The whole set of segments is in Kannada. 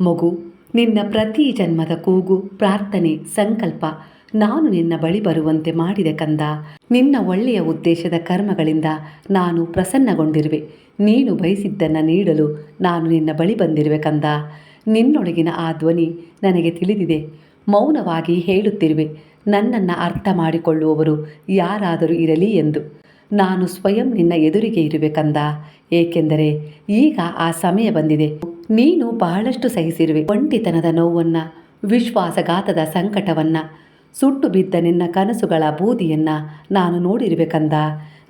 ಮಗು, ನಿನ್ನ ಪ್ರತಿ ಜನ್ಮದ ಕೂಗು, ಪ್ರಾರ್ಥನೆ, ಸಂಕಲ್ಪ ನಾನು ನಿನ್ನ ಬಳಿ ಬರುವಂತೆ ಮಾಡಿದೆ ಕಂದ. ನಿನ್ನ ಒಳ್ಳೆಯ ಉದ್ದೇಶದ ಕರ್ಮಗಳಿಂದ ನಾನು ಪ್ರಸನ್ನಗೊಂಡಿರುವೆ. ನೀನು ಬಯಸಿದ್ದನ್ನು ನೀಡಲು ನಾನು ನಿನ್ನ ಬಳಿ ಬಂದಿರುವೆ ಕಂದ. ನಿನ್ನೊಳಗಿನ ಆ ಧ್ವನಿ ನನಗೆ ತಿಳಿದಿದೆ. ಮೌನವಾಗಿ ಹೇಳುತ್ತಿರುವೆ. ನನ್ನನ್ನು ಅರ್ಥ ಮಾಡಿಕೊಳ್ಳುವವರು ಯಾರಾದರೂ ಇರಲಿ ಎಂದು. ನಾನು ಸ್ವಯಂ ನಿನ್ನ ಎದುರಿಗೆ ಇರುವೆ ಕಂದ. ಏಕೆಂದರೆ ಈಗ ಆ ಸಮಯ ಬಂದಿದೆ. ನೀನು ಬಹಳಷ್ಟು ಸಹಿಸಿರುವೆ. ಒಂಟಿತನದ ನೋವನ್ನು, ವಿಶ್ವಾಸಘಾತದ ಸಂಕಟವನ್ನು ಸುಟ್ಟು ಬಿದ್ದ ನಿನ್ನ ಕನಸುಗಳ ಬೂದಿಯನ್ನ ನಾನು ನೋಡಿರುವೆ ಕಂದ.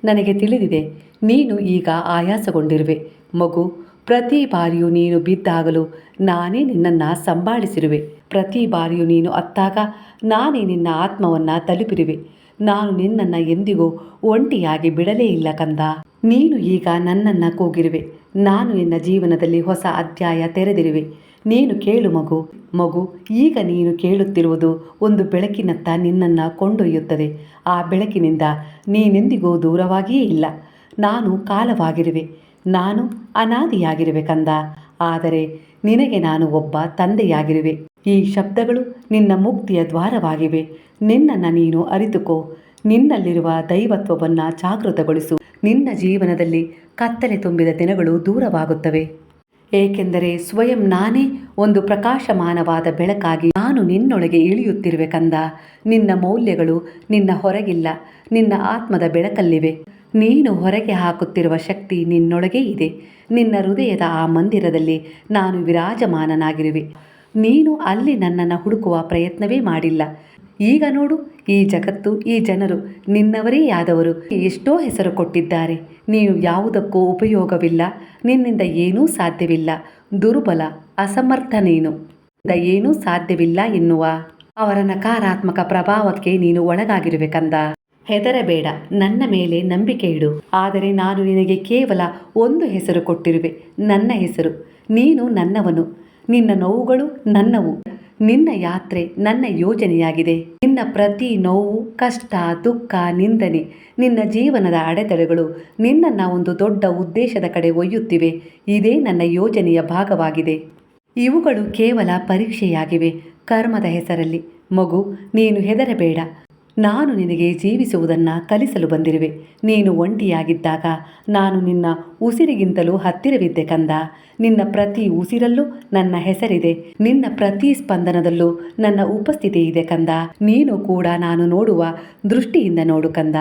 ನನಗೆ ತಿಳಿದಿದೆ, ನೀನು ಈಗ ಆಯಾಸಗೊಂಡಿರುವೆ. ಮಗು, ಪ್ರತಿ ಬಾರಿಯೂ ನೀನು ಬಿದ್ದಾಗಲೂ ನಾನೇ ನಿನ್ನನ್ನು ಸಂಭಾಳಿಸಿರುವೆ. ಪ್ರತಿ ಬಾರಿಯೂ ನೀನು ಅತ್ತಾಗ ನಾನೇ ನಿನ್ನ ಆತ್ಮವನ್ನು ತಲುಪಿರುವೆ. ನಾನು ನಿನ್ನನ್ನು ಎಂದಿಗೂ ಒಂಟಿಯಾಗಿ ಬಿಡಲೇ ಇಲ್ಲ ಕಂದ. ನೀನು ಈಗ ನನ್ನನ್ನು ಕೂಗಿರುವೆ. ನಾನು ನಿನ್ನ ಜೀವನದಲ್ಲಿ ಹೊಸ ಅಧ್ಯಾಯ ತೆರೆದಿರುವೆ. ನೀನು ಕೇಳು ಮಗು. ಮಗು, ಈಗ ನೀನು ಕೇಳುತ್ತಿರುವುದು ಒಂದು ಬೆಳಕಿನತ್ತ ನಿನ್ನನ್ನು ಕೊಂಡೊಯ್ಯುತ್ತದೆ. ಆ ಬೆಳಕಿನಿಂದ ನೀನೆಂದಿಗೂ ದೂರವಾಗಿಯೇ ಇಲ್ಲ. ನಾನು ಕಾಲವಾಗಿರುವೆ. ನಾನು ಅನಾದಿಯಾಗಿರುವೆ ಕಂದ. ಆದರೆ ನಿನಗೆ ನಾನು ಒಬ್ಬ ತಂದೆಯಾಗಿರುವೆ. ಈ ಶಬ್ದಗಳು ನಿನ್ನ ಮುಕ್ತಿಯ ದ್ವಾರವಾಗಿವೆ. ನಿನ್ನನ್ನು ನೀನು ಅರಿತುಕೋ. ನಿನ್ನಲ್ಲಿರುವ ದೈವತ್ವವನ್ನು ಜಾಗೃತಗೊಳಿಸು. ನಿನ್ನ ಜೀವನದಲ್ಲಿ ಕತ್ತಲೆ ತುಂಬಿದ ದಿನಗಳು ದೂರವಾಗುತ್ತವೆ. ಏಕೆಂದರೆ ಸ್ವಯಂ ನಾನೇ ಒಂದು ಪ್ರಕಾಶಮಾನವಾದ ಬೆಳಕಾಗಿ ನಾನು ನಿನ್ನೊಳಗೆ ಇಳಿಯುತ್ತಿರುವೆ ಕಂದ. ನಿನ್ನ ಮೌಲ್ಯಗಳು ನಿನ್ನ ಹೊರಗಿಲ್ಲ, ನಿನ್ನ ಆತ್ಮದ ಬೆಳಕಲ್ಲಿವೆ. ನೀನು ಹೊರಗೆ ಹಾಕುತ್ತಿರುವ ಶಕ್ತಿ ನಿನ್ನೊಳಗೆ ಇದೆ. ನಿನ್ನ ಹೃದಯದ ಆ ಮಂದಿರದಲ್ಲಿ ನಾನು ವಿರಾಜಮಾನನಾಗಿರುವೆ. ನೀನು ಅಲ್ಲಿ ನನ್ನನ್ನು ಹುಡುಕುವ ಪ್ರಯತ್ನವೇ ಮಾಡಿಲ್ಲ. ಈಗ ನೋಡು, ಈ ಜಗತ್ತು, ಈ ಜನರು ನಿನ್ನವರೇ ಆದವರು. ಎಷ್ಟೋ ಹೆಸರು ಕೊಟ್ಟಿದ್ದಾರೆ. ನೀನು ಯಾವುದಕ್ಕೂ ಉಪಯೋಗವಿಲ್ಲ. ನಿನ್ನಿಂದ ಏನೂ ಸಾಧ್ಯವಿಲ್ಲ. ದುರ್ಬಲ ಅಸಮರ್ಥ ನೀನು ಏನೂ ಸಾಧ್ಯವಿಲ್ಲ ಎನ್ನುವ ಅವರ ನಕಾರಾತ್ಮಕ ಪ್ರಭಾವಕ್ಕೆ ನೀನು ಒಳಗಾಗಿರಬೇಕಂದ? ಕಂದ ಹೆದರಬೇಡ. ನನ್ನ ಮೇಲೆ ನಂಬಿಕೆ ಇಡು. ಆದರೆ ನಾನು ನಿನಗೆ ಕೇವಲ ಒಂದು ಹೆಸರು ಕೊಟ್ಟಿರುವೆ. ನನ್ನ ಹೆಸರು. ನೀನು ನನ್ನವನು. ನಿನ್ನ ನೋವುಗಳು ನನ್ನವು. ನಿನ್ನ ಯಾತ್ರೆ ನನ್ನ ಯೋಜನೆಯಾಗಿದೆ. ನಿನ್ನ ಪ್ರತಿ ನೋವು, ಕಷ್ಟ, ದುಃಖ, ನಿಂದನೆ, ನಿನ್ನ ಜೀವನದ ಅಡೆತಡೆಗಳು ನಿನ್ನನ್ನು ಒಂದು ದೊಡ್ಡ ಉದ್ದೇಶದ ಕಡೆ ಒಯ್ಯುತ್ತಿವೆ. ಇದೇ ನನ್ನ ಯೋಜನೆಯ ಭಾಗವಾಗಿದೆ. ಇವುಗಳು ಕೇವಲ ಪರೀಕ್ಷೆಯಾಗಿವೆ ಕರ್ಮದ ಹೆಸರಲ್ಲಿ. ಮಗು, ನೀನು ಹೆದರಬೇಡ. ನಾನು ನಿನಗೆ ಜೀವಿಸುವುದನ್ನು ಕಲಿಸಲು ಬಂದಿರುವೆ. ನೀನು ಒಂಟಿಯಾಗಿದ್ದಾಗ ನಾನು ನಿನ್ನ ಉಸಿರಿಗಿಂತಲೂ ಹತ್ತಿರವಿದ್ದೆ ಕಂದ. ನಿನ್ನ ಪ್ರತಿ ಉಸಿರಲ್ಲೂ ನನ್ನ ಹೆಸರಿದೆ. ನಿನ್ನ ಪ್ರತಿ ಸ್ಪಂದನದಲ್ಲೂ ನನ್ನ ಉಪಸ್ಥಿತಿ ಇದೆ ಕಂದ. ನೀನು ಕೂಡ ನಾನು ನೋಡುವ ದೃಷ್ಟಿಯಿಂದ ನೋಡು ಕಂದ.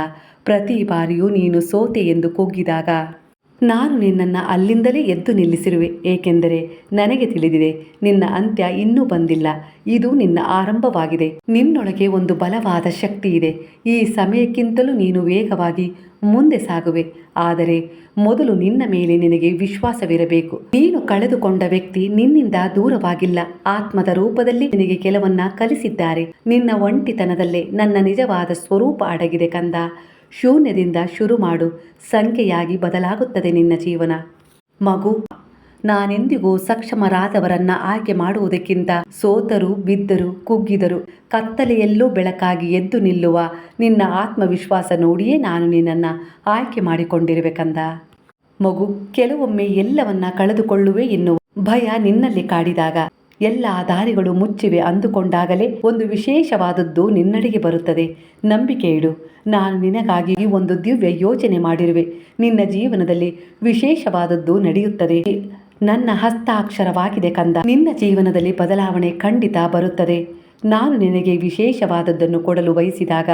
ಪ್ರತಿ ಬಾರಿಯೂ ನೀನು ಸೋತೆ ಎಂದು ಕುಗ್ಗಿದಾಗ ನಾನು ನಿನ್ನನ್ನು ಅಲ್ಲಿಂದಲೇ ಎದ್ದು ನಿಲ್ಲಿಸಿರುವೆ, ಏಕೆಂದರೆ ನನಗೆ ತಿಳಿದಿದೆ, ನಿನ್ನ ಅಂತ್ಯ ಇನ್ನೂ ಬಂದಿಲ್ಲ. ಇದು ನಿನ್ನ ಆರಂಭವಾಗಿದೆ. ನಿನ್ನೊಳಗೆ ಒಂದು ಬಲವಾದ ಶಕ್ತಿ ಇದೆ. ಈ ಸಮಯಕ್ಕಿಂತಲೂ ನೀನು ವೇಗವಾಗಿ ಮುಂದೆ ಸಾಗುವೆ. ಆದರೆ ಮೊದಲು ನಿನ್ನ ಮೇಲೆ ನಿನಗೆ ವಿಶ್ವಾಸವಿರಬೇಕು. ನೀನು ಕಳೆದುಕೊಂಡ ವ್ಯಕ್ತಿ ನಿನ್ನಿಂದ ದೂರವಾಗಿಲ್ಲ. ಆತ್ಮದ ರೂಪದಲ್ಲಿ ನಿನಗೆ ಕೆಲವನ್ನ ಕಲಿಸಿದ್ದಾರೆ. ನಿನ್ನ ಒಂಟಿತನದಲ್ಲೇ ನನ್ನ ನಿಜವಾದ ಸ್ವರೂಪ ಅಡಗಿದೆ ಕಂದ. ಶೂನ್ಯದಿಂದ ಶುರು ಮಾಡು. ಸಂಖ್ಯೆಯಾಗಿ ಬದಲಾಗುತ್ತದೆ ನಿನ್ನ ಜೀವನ. ಮಗು, ನಾನೆಂದಿಗೂ ಸಕ್ಷಮರಾದವರನ್ನ ಆಯ್ಕೆ ಮಾಡುವುದಕ್ಕಿಂತ ಸೋತರು, ಬಿದ್ದರು, ಕುಗ್ಗಿದರು, ಕತ್ತಲೆಯಲ್ಲೂ ಬೆಳಕಾಗಿ ಎದ್ದು ನಿಲ್ಲುವ ನಿನ್ನ ಆತ್ಮವಿಶ್ವಾಸ ನೋಡಿಯೇ ನಾನು ನಿನ್ನನ್ನು ಆಯ್ಕೆ ಮಾಡಿಕೊಂಡಿರಬೇಕಂದ ಮಗು, ಕೆಲವೊಮ್ಮೆ ಎಲ್ಲವನ್ನ ಕಳೆದುಕೊಳ್ಳುವೆ ಎನ್ನುವ ಭಯ ನಿನ್ನಲ್ಲಿ ಕಾಡಿದಾಗ, ಎಲ್ಲ ದಾರಿಗಳು ಮುಚ್ಚಿವೆ ಅಂದುಕೊಂಡಾಗಲೇ ಒಂದು ವಿಶೇಷವಾದದ್ದು ನಿನ್ನಡೆಗೆ ಬರುತ್ತದೆ. ನಂಬಿಕೆ ಇಡು. ನಾನು ನಿನಗಾಗಿ ಒಂದು ದಿವ್ಯ ಯೋಚನೆ ಮಾಡಿರುವೆ. ನಿನ್ನ ಜೀವನದಲ್ಲಿ ವಿಶೇಷವಾದದ್ದು ನಡೆಯುತ್ತದೆ. ನನ್ನ ಹಸ್ತಾಕ್ಷರವಾಗಿದೆ ಕಂದ. ನಿನ್ನ ಜೀವನದಲ್ಲಿ ಬದಲಾವಣೆ ಖಂಡಿತ ಬರುತ್ತದೆ. ನಾನು ನಿನಗೆ ವಿಶೇಷವಾದದ್ದನ್ನು ಕೊಡಲು ಬಯಸಿದಾಗ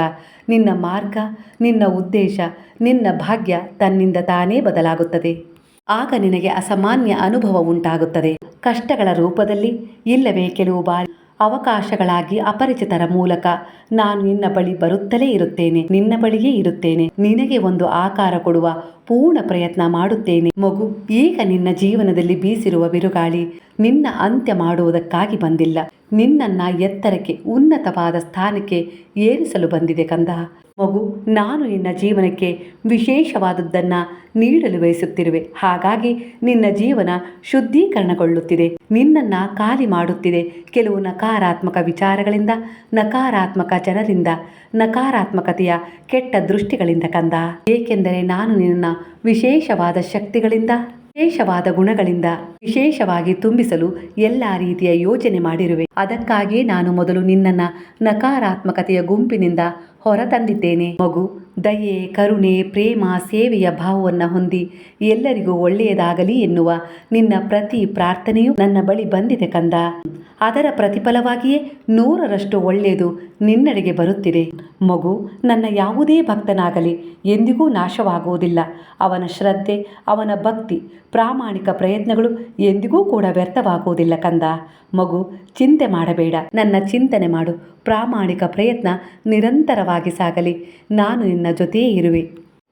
ನಿನ್ನ ಮಾರ್ಗ, ನಿನ್ನ ಉದ್ದೇಶ, ನಿನ್ನ ಭಾಗ್ಯ ತನ್ನಿಂದ ತಾನೇ ಬದಲಾಗುತ್ತದೆ. ಆಗ ನಿನಗೆ ಅಸಾಮಾನ್ಯ ಅನುಭವ ಉಂಟಾಗುತ್ತದೆ. ಕಷ್ಟಗಳ ರೂಪದಲ್ಲಿ ಇಲ್ಲವೇ ಕೆಲವು ಬಾರಿ ಅವಕಾಶಗಳಾಗಿ ಅಪರಿಚಿತರ ಮೂಲಕ ನಾನು ನಿನ್ನ ಬಳಿ ಬರುತ್ತಲೇ ಇರುತ್ತೇನೆ, ನಿನ್ನ ಬಳಿಯೇ ಇರುತ್ತೇನೆ, ನಿನಗೆ ಒಂದು ಆಕಾರ ಕೊಡುವ ಪೂರ್ಣ ಪ್ರಯತ್ನ ಮಾಡುತ್ತೇನೆ. ಮಗು, ಈಗ ನಿನ್ನ ಜೀವನದಲ್ಲಿ ಬೀಸಿರುವ ಬಿರುಗಾಳಿ ನಿನ್ನ ಅಂತ್ಯ ಮಾಡುವುದಕ್ಕಾಗಿ ಬಂದಿಲ್ಲ. ನಿನ್ನನ್ನ ಎತ್ತರಕ್ಕೆ ಉನ್ನತವಾದ ಸ್ಥಾನಕ್ಕೆ ಏರಿಸಲು ಬಂದಿದೆ ಕಂದ. ಮಗು, ನಾನು ನಿನ್ನ ಜೀವನಕ್ಕೆ ವಿಶೇಷವಾದದ್ದನ್ನು ನೀಡಲು ಬಯಸುತ್ತಿರುವೆ. ಹಾಗಾಗಿ ನಿನ್ನ ಜೀವನ ಶುದ್ಧೀಕರಣಗೊಳ್ಳುತ್ತಿದೆ. ನಿನ್ನನ್ನು ಖಾಲಿ ಮಾಡುತ್ತಿದೆ. ಕೆಲವು ನಕಾರಾತ್ಮಕ ವಿಚಾರಗಳಿಂದ, ನಕಾರಾತ್ಮಕ ಜನರಿಂದ, ನಕಾರಾತ್ಮಕತೆಯ ಕೆಟ್ಟ ದೃಷ್ಟಿಗಳಿಂದ ಕಂದ. ಏಕೆಂದರೆ ನಾನು ನಿನ್ನ ವಿಶೇಷವಾದ ಶಕ್ತಿಗಳಿಂದ, ವಿಶೇಷವಾದ ಗುಣಗಳಿಂದ, ವಿಶೇಷವಾಗಿ ತುಂಬಿಸಲು ಎಲ್ಲ ರೀತಿಯ ಯೋಜನೆ ಮಾಡಿರುವೆ. ಅದಕ್ಕಾಗಿಯೇ ನಾನು ಮೊದಲು ನಿನ್ನನ್ನ ನಕಾರಾತ್ಮಕತೆಯ ಗುಂಪಿನಿಂದ ಹೊರತಂದಿದ್ದೇನೆ. ಮಗು, ದಯೆ, ಕರುಣೆ, ಪ್ರೇಮ, ಸೇವೆಯ ಭಾವವನ್ನು ಹೊಂದಿ, ಎಲ್ಲರಿಗೂ ಒಳ್ಳೆಯದಾಗಲಿ ಎನ್ನುವ ನಿನ್ನ ಪ್ರತಿ ಪ್ರಾರ್ಥನೆಯು ನನ್ನ ಬಳಿ ಬಂದಿದೆ ಕಂದ. ಅದರ ಪ್ರತಿಫಲವಾಗಿಯೇ ನೂರರಷ್ಟು ಒಳ್ಳೆಯದು ನಿನ್ನಡೆಗೆ ಬರುತ್ತಿದೆ. ಮಗು, ನನ್ನ ಯಾವುದೇ ಭಕ್ತನಾಗಲಿ ಎಂದಿಗೂ ನಾಶವಾಗುವುದಿಲ್ಲ. ಅವನ ಶ್ರದ್ಧೆ, ಅವನ ಭಕ್ತಿ, ಪ್ರಾಮಾಣಿಕ ಪ್ರಯತ್ನಗಳು ಎಂದಿಗೂ ಕೂಡ ವ್ಯರ್ಥವಾಗುವುದಿಲ್ಲ ಕಂದ. ಮಗು, ಚಿಂತೆ ಮಾಡಬೇಡ. ನನ್ನ ಚಿಂತನೆ ಮಾಡು. ಪ್ರಾಮಾಣಿಕ ಪ್ರಯತ್ನ ನಿರಂತರವಾಗಿ ಸಾಗಲಿ. ನಾನು ನಿನ್ನ ಜೊತೆಯೇ ಇರುವೆ.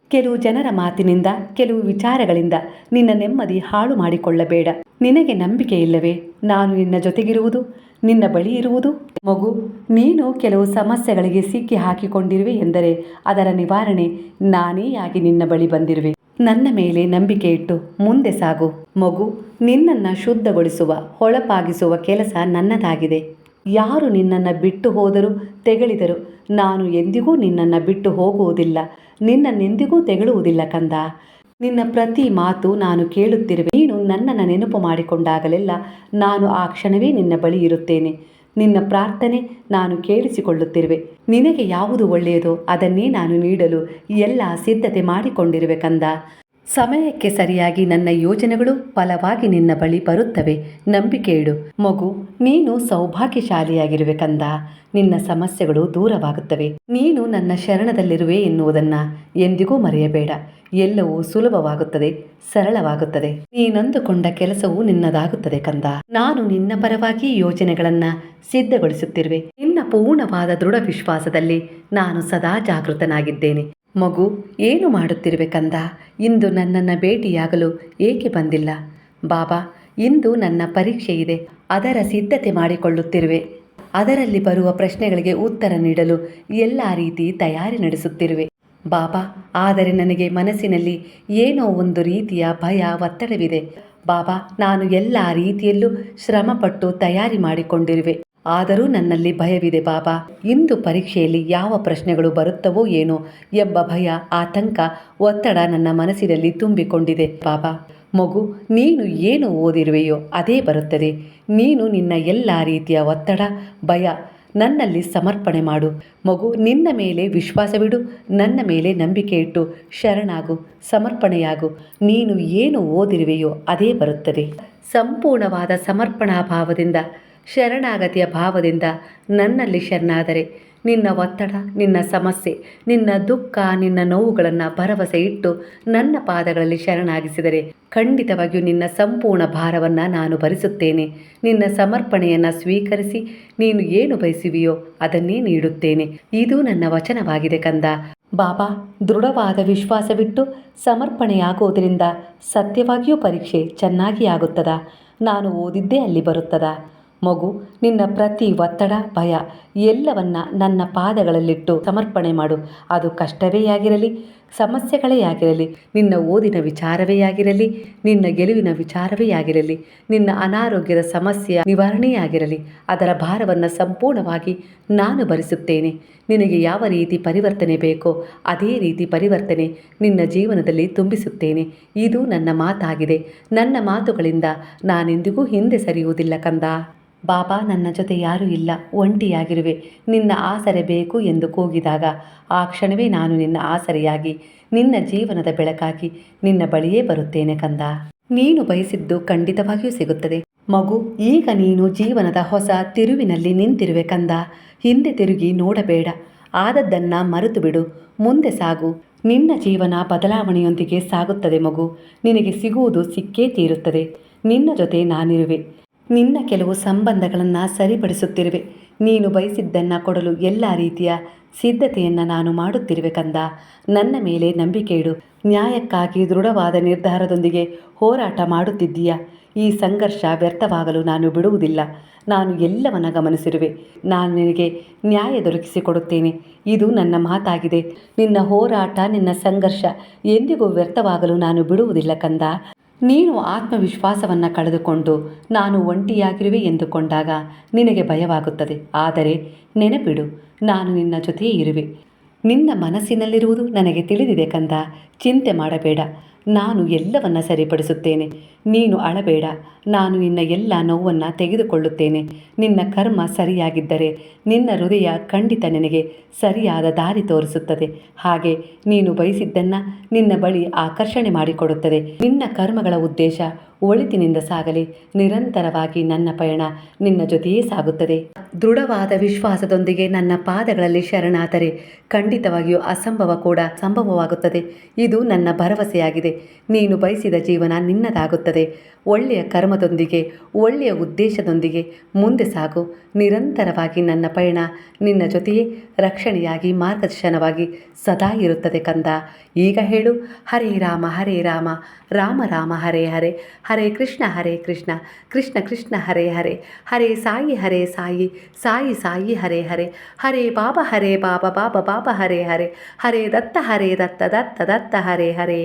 ಕೆಲವು ಜನರ ಮಾತಿನಿಂದ, ಕೆಲವು ವಿಚಾರಗಳಿಂದ ನಿನ್ನ ನೆಮ್ಮದಿ ಹಾಳು ಮಾಡಿಕೊಳ್ಳಬೇಡ. ನಿನಗೆ ನಂಬಿಕೆ ಇಲ್ಲವೇ? ನಾನು ನಿನ್ನ ಜೊತೆಗಿರುವುದು? ನಿನ್ನ ಬಳಿ ಇರುವುದು? ಮಗು, ನೀನು ಕೆಲವು ಸಮಸ್ಯೆಗಳಿಗೆ ಸಿಕ್ಕಿ ಹಾಕಿಕೊಂಡಿರುವೆ ಎಂದರೆ ಅದರ ನಿವಾರಣೆ ನಾನೇ ಆಗಿ ನಿನ್ನ ಬಳಿ ಬಂದಿರುವೆ. ನನ್ನ ಮೇಲೆ ನಂಬಿಕೆ ಇಟ್ಟು ಮುಂದೆ ಸಾಗು. ಮಗು, ನಿನ್ನನ್ನು ಶುದ್ಧಗೊಳಿಸುವ, ಹೊಳಪಾಗಿಸುವ ಕೆಲಸ ನನ್ನದಾಗಿದೆ. ಯಾರು ನಿನ್ನನ್ನು ಬಿಟ್ಟು ಹೋದರೂ ತೆಗಳಿದರು. ನಾನು ಎಂದಿಗೂ ನಿನ್ನನ್ನು ಬಿಟ್ಟು ಹೋಗುವುದಿಲ್ಲ. ನಿನ್ನನ್ನೆಂದಿಗೂ ತೆಗಳುವುದಿಲ್ಲ ಕಂದ. ನಿನ್ನ ಪ್ರತಿ ಮಾತು ನಾನು ಕೇಳುತ್ತಿರುವೆ. ನೀನು ನನ್ನನ್ನು ನೆನಪು ಮಾಡಿಕೊಂಡಾಗಲೆಲ್ಲ ನಾನು ಆ ಕ್ಷಣವೇ ನಿನ್ನ ಬಳಿ ಇರುತ್ತೇನೆ. ನಿನ್ನ ಪ್ರಾರ್ಥನೆ ನಾನು ಕೇಳಿಸಿಕೊಳ್ಳುತ್ತಿರುವೆ. ನಿನಗೆ ಯಾವುದು ಒಳ್ಳೆಯದೋ ಅದನ್ನೇ ನಾನು ನೀಡಲು ಎಲ್ಲ ಸಿದ್ಧತೆ ಮಾಡಿಕೊಂಡಿರುವೆ ಕಂದ. ಸಮಯಕ್ಕೆ ಸರಿಯಾಗಿ ನನ್ನ ಯೋಜನೆಗಳು ಫಲವಾಗಿ ನಿನ್ನ ಬಳಿ ಬರುತ್ತವೆ. ನಂಬಿಕೆ ಇಡು. ಮಗು, ನೀನು ಸೌಭಾಗ್ಯಶಾಲಿಯಾಗಿರುವೆ ಕಂದ ನಿನ್ನ ಸಮಸ್ಯೆಗಳು ದೂರವಾಗುತ್ತವೆ. ನೀನು ನನ್ನ ಶರಣದಲ್ಲಿರುವೆ ಎನ್ನುವುದನ್ನ ಎಂದಿಗೂ ಮರೆಯಬೇಡ. ಎಲ್ಲವೂ ಸುಲಭವಾಗುತ್ತದೆ, ಸರಳವಾಗುತ್ತದೆ. ನೀನಂದುಕೊಂಡ ಕೆಲಸವು ನಿನ್ನದಾಗುತ್ತದೆ ಕಂದ ನಾನು ನಿನ್ನ ಪರವಾಗಿ ಯೋಜನೆಗಳನ್ನ ಸಿದ್ಧಗೊಳಿಸುತ್ತಿರುವೆ. ನಿನ್ನ ಪೂರ್ಣವಾದ ದೃಢ ವಿಶ್ವಾಸದಲ್ಲಿ ನಾನು ಸದಾ ಜಾಗೃತನಾಗಿದ್ದೇನೆ. ಮಗು, ಏನು ಮಾಡುತ್ತಿರುವೆ ಕಂದ? ಇಂದು ನನ್ನನ್ನು ಭೇಟಿಯಾಗಲು ಏಕೆ ಬಂದಿಲ್ಲ? ಬಾಬಾ, ಇಂದು ನನ್ನ ಪರೀಕ್ಷೆ ಇದೆ. ಅದರ ಸಿದ್ಧತೆ ಮಾಡಿಕೊಳ್ಳುತ್ತಿರುವೆ. ಅದರಲ್ಲಿ ಬರುವ ಪ್ರಶ್ನೆಗಳಿಗೆ ಉತ್ತರ ನೀಡಲು ಎಲ್ಲ ರೀತಿ ತಯಾರಿ ನಡೆಸುತ್ತಿರುವೆ. ಬಾಬಾ, ಆದರೆ ನನಗೆ ಮನಸ್ಸಿನಲ್ಲಿ ಏನೋ ಒಂದು ರೀತಿಯ ಭಯ, ಒತ್ತಡವಿದೆ. ಬಾಬಾ, ನಾನು ಎಲ್ಲ ರೀತಿಯಲ್ಲೂ ಶ್ರಮಪಟ್ಟು ತಯಾರಿ ಮಾಡಿಕೊಂಡಿರುವೆ. ಆದರೂ ನನ್ನಲ್ಲಿ ಭಯವಿದೆ ಬಾಬಾ. ಇಂದು ಪರೀಕ್ಷೆಯಲ್ಲಿ ಯಾವ ಪ್ರಶ್ನೆಗಳು ಬರುತ್ತವೋ ಏನೋ ಎಂಬ ಭಯ, ಆತಂಕ, ಒತ್ತಡ ನನ್ನ ಮನಸ್ಸಿನಲ್ಲಿ ತುಂಬಿಕೊಂಡಿದೆ ಬಾಬಾ. ಮಗು, ನೀನು ಏನು ಓದಿರುವೆಯೋ ಅದೇ ಬರುತ್ತದೆ. ನೀನು ನಿನ್ನ ಎಲ್ಲ ರೀತಿಯ ಒತ್ತಡ, ಭಯ ನನ್ನಲ್ಲಿ ಸಮರ್ಪಣೆ ಮಾಡು. ಮಗು, ನಿನ್ನ ಮೇಲೆ ವಿಶ್ವಾಸವಿಡು ನನ್ನ ಮೇಲೆ ನಂಬಿಕೆ ಇಟ್ಟು ಶರಣಾಗು, ಸಮರ್ಪಣೆಯಾಗು. ನೀನು ಏನು ಓದಿರುವೆಯೋ ಅದೇ ಬರುತ್ತದೆ. ಸಂಪೂರ್ಣವಾದ ಸಮರ್ಪಣಾ ಭಾವದಿಂದ ಶರಣಾಗತಿಯ ಭಾವದಿಂದ ನನ್ನಲ್ಲಿ ಶರಣಾದರೆ. ನಿನ್ನ ಒತ್ತಡ, ನಿನ್ನ ಸಮಸ್ಯೆ, ನಿನ್ನ ದುಃಖ, ನಿನ್ನ ನೋವುಗಳನ್ನು ಭರವಸೆ ಇಟ್ಟು ನನ್ನ ಪಾದಗಳಲ್ಲಿ ಶರಣಾಗಿಸಿದರೆ ಖಂಡಿತವಾಗಿಯೂ ನಿನ್ನ ಸಂಪೂರ್ಣ ಭಾರವನ್ನು ನಾನು ಭರಿಸುತ್ತೇನೆ. ನಿನ್ನ ಸಮರ್ಪಣೆಯನ್ನು ಸ್ವೀಕರಿಸಿ ನೀನು ಏನು ಬಯಸುವಿಯೋ ಅದನ್ನೇ ನೀಡುತ್ತೇನೆ. ಇದು ನನ್ನ ವಚನವಾಗಿದೆ ಕಂದ. ಬಾಬಾ, ದೃಢವಾದ ವಿಶ್ವಾಸವಿಟ್ಟು ಸಮರ್ಪಣೆಯಾಗುವುದರಿಂದ ಸತ್ಯವಾಗಿಯೂ ಪರೀಕ್ಷೆ ಚೆನ್ನಾಗಿ ಆಗುತ್ತದ? ನಾನು ಓದಿದ್ದೇ ಅಲ್ಲಿ ಬರುತ್ತದಾ? ಮಗು, ನಿನ್ನ ಪ್ರತಿ ಒತ್ತಡ, ಭಯ ಎಲ್ಲವನ್ನ ನನ್ನ ಪಾದಗಳಲ್ಲಿಟ್ಟು ಸಮರ್ಪಣೆ ಮಾಡು. ಅದು ಕಷ್ಟವೇ ಆಗಿರಲಿ, ಸಮಸ್ಯೆಗಳೇ ಆಗಿರಲಿ, ನಿನ್ನ ಓದಿನ ವಿಚಾರವೇ ಆಗಿರಲಿ, ನಿನ್ನ ಗೆಲುವಿನ ವಿಚಾರವೇ ಆಗಿರಲಿ, ನಿನ್ನ ಅನಾರೋಗ್ಯದ ಸಮಸ್ಯೆಯ ನಿವಾರಣೆಯಾಗಿರಲಿ ಅದರ ಭಾರವನ್ನು ಸಂಪೂರ್ಣವಾಗಿ ನಾನು ಭರಿಸುತ್ತೇನೆ. ನಿನಗೆ ಯಾವ ರೀತಿ ಪರಿವರ್ತನೆ ಬೇಕೋ, ಅದೇ ರೀತಿ ಪರಿವರ್ತನೆ ನಿನ್ನ ಜೀವನದಲ್ಲಿ ತುಂಬಿಸುತ್ತೇನೆ. ಇದು ನನ್ನ ಮಾತಾಗಿದೆ. ನನ್ನ ಮಾತುಗಳಿಂದ ನಾನೆಂದಿಗೂ ಹಿಂದೆ ಸರಿಯುವುದಿಲ್ಲ ಕಂದ. ಬಾಬಾ ನನ್ನ ಜೊತೆ ಯಾರೂ ಇಲ್ಲ, ಒಂಟಿಯಾಗಿರುವೆ. ನಿನ್ನ ಆಸರೆ ಬೇಕು ಎಂದು ಕೂಗಿದಾಗ, ಆ ಕ್ಷಣವೇ ನಾನು ನಿನ್ನ ಆಸರೆಯಾಗಿ, ನಿನ್ನ ಜೀವನದ ಬೆಳಕಾಗಿ ನಿನ್ನ ಬಳಿಯೇ ಬರುತ್ತೇನೆ ಕಂದ. ನೀನು ಬಯಸಿದ್ದು ಖಂಡಿತವಾಗಿಯೂ ಸಿಗುತ್ತದೆ. ಮಗು, ಈಗ ನೀನು ಜೀವನದ ಹೊಸ ತಿರುವಿನಲ್ಲಿ ನಿಂತಿರುವೆ ಕಂದ. ಹಿಂದೆ ತಿರುಗಿ ನೋಡಬೇಡ. ಆದದ್ದನ್ನ ಮರೆತು ಬಿಡು. ಮುಂದೆ ಸಾಗು. ನಿನ್ನ ಜೀವನ ಬದಲಾವಣೆಯೊಂದಿಗೆ ಸಾಗುತ್ತದೆ ಮಗು. ನಿನಗೆ ಸಿಗುವುದು ಸಿಕ್ಕೇ ತೀರುತ್ತದೆ. ನಿನ್ನ ಜೊತೆ ನಾನಿರುವೆ. ನಿನ್ನ ಕೆಲವು ಸಂಬಂಧಗಳನ್ನು ಸರಿಪಡಿಸುತ್ತಿರುವೆ. ನೀನು ಬಯಸಿದ್ದನ್ನು ಕೊಡಲು ಎಲ್ಲ ರೀತಿಯ ಸಿದ್ಧತೆಯನ್ನು ನಾನು ಮಾಡುತ್ತಿರುವೆ ಕಂದ. ನನ್ನ ಮೇಲೆ ನಂಬಿಕೆ ಇಡು. ನ್ಯಾಯಕ್ಕಾಗಿ ದೃಢವಾದ ನಿರ್ಧಾರದೊಂದಿಗೆ ಹೋರಾಟ ಮಾಡುತ್ತಿದ್ದೀಯ? ಈ ಸಂಘರ್ಷ ವ್ಯರ್ಥವಾಗಲು ನಾನು ಬಿಡುವುದಿಲ್ಲ. ನಾನು ಎಲ್ಲವನ್ನ ಗಮನಿಸಿರುವೆ. ನಾನು ನಿನಗೆ ನ್ಯಾಯ ದೊರಕಿಸಿಕೊಡುತ್ತೇನೆ. ಇದು ನನ್ನ ಮಾತಾಗಿದೆ. ನಿನ್ನ ಹೋರಾಟ, ನಿನ್ನ ಸಂಘರ್ಷ ಎಂದಿಗೂ ವ್ಯರ್ಥವಾಗಲು ನಾನು ಬಿಡುವುದಿಲ್ಲ ಕಂದ. ನೀನು ಆತ್ಮವಿಶ್ವಾಸವನ್ನು ಕಳೆದುಕೊಂಡು ನಾನು ಒಂಟಿಯಾಗಿರುವೆ ಎಂದುಕೊಂಡಾಗ ನಿನಗೆ ಭಯವಾಗುತ್ತದೆ. ಆದರೆ ನೆನಪಿಡು, ನಾನು ನಿನ್ನ ಜೊತೆಯೇ ಇರುವೆ. ನಿನ್ನ ಮನಸ್ಸಿನಲ್ಲಿರುವುದು ನನಗೆ ತಿಳಿದಿದೆ ಕಂದ. ಚಿಂತೆ ಮಾಡಬೇಡ. ನಾನು ಎಲ್ಲವನ್ನ ಸರಿಪಡಿಸುತ್ತೇನೆ. ನೀನು ಅಳಬೇಡ. ನಾನು ನಿನ್ನ ಎಲ್ಲ ನೋವನ್ನು ತೆಗೆದುಕೊಳ್ಳುತ್ತೇನೆ. ನಿನ್ನ ಕರ್ಮ ಸರಿಯಾಗಿದ್ದರೆ ನಿನ್ನ ಹೃದಯ ಖಂಡಿತ ನಿನಗೆ ಸರಿಯಾದ ದಾರಿ ತೋರಿಸುತ್ತದೆ. ಹಾಗೆ ನೀನು ಬಯಸಿದ್ದನ್ನು ನಿನ್ನ ಬಳಿ ಆಕರ್ಷಣೆ ಮಾಡಿಕೊಡುತ್ತದೆ. ನಿನ್ನ ಕರ್ಮಗಳ ಉದ್ದೇಶ ಒಳಿತಿನಿಂದ ಸಾಗಲಿ. ನಿರಂತರವಾಗಿ ನನ್ನ ಪಯಣ ನಿನ್ನ ಜೊತೆಯೇ ಸಾಗುತ್ತದೆ. ದೃಢವಾದ ವಿಶ್ವಾಸದೊಂದಿಗೆ ನನ್ನ ಪಾದಗಳಲ್ಲಿ ಶರಣಾದರೆ ಖಂಡಿತವಾಗಿಯೂ ಅಸಂಭವ ಕೂಡ ಸಂಭವವಾಗುತ್ತದೆ. ಇದು ನನ್ನ ಭರವಸೆಯಾಗಿದೆ. ನೀನು ಬಯಸಿದ ಜೀವನ ನಿನ್ನದಾಗುತ್ತದೆ. ಒಳ್ಳೆಯ ಕರ್ಮದೊಂದಿಗೆ, ಒಳ್ಳೆಯ ಉದ್ದೇಶದೊಂದಿಗೆ ಮುಂದೆ ಸಾಗು. ನಿರಂತರವಾಗಿ ನನ್ನ ಪಯಣ ನಿನ್ನ ಜೊತೆಯೇ ರಕ್ಷಣೆಯಾಗಿ ಮಾರ್ಗದರ್ಶನವಾಗಿ ಸದಾ ಇರುತ್ತದೆ ಕಂದ. ಈಗ ಹೇಳು, ಹರೇ ರಾಮ ಹರೇ ರಾಮ ರಾಮ ರಾಮ, ಹರೇ ಹರೇ ಹರೇ ಕೃಷ್ಣ ಹರೇ ಕೃಷ್ಣ ಕೃಷ್ಣ ಕೃಷ್ಣ, ಹರೇ ಹರೇ ಹರೇ ಸಾಯಿ ಹರೇ ಸಾಯಿ ಸಾಯಿ ಸಾಯಿ, ಹರೇ ಹರೇ ಹರೇ ಬಾಬಾ ಹರೇ ಬಾಬಾ ಬಾಬಾ ಬಾಬಾ, ಹರೇ ಹರೇ ಹರೇ ದತ್ತ ಹರೇ ದತ್ತ ದತ್ತ ದತ್ತ, ಹರೇ ಹರೇ.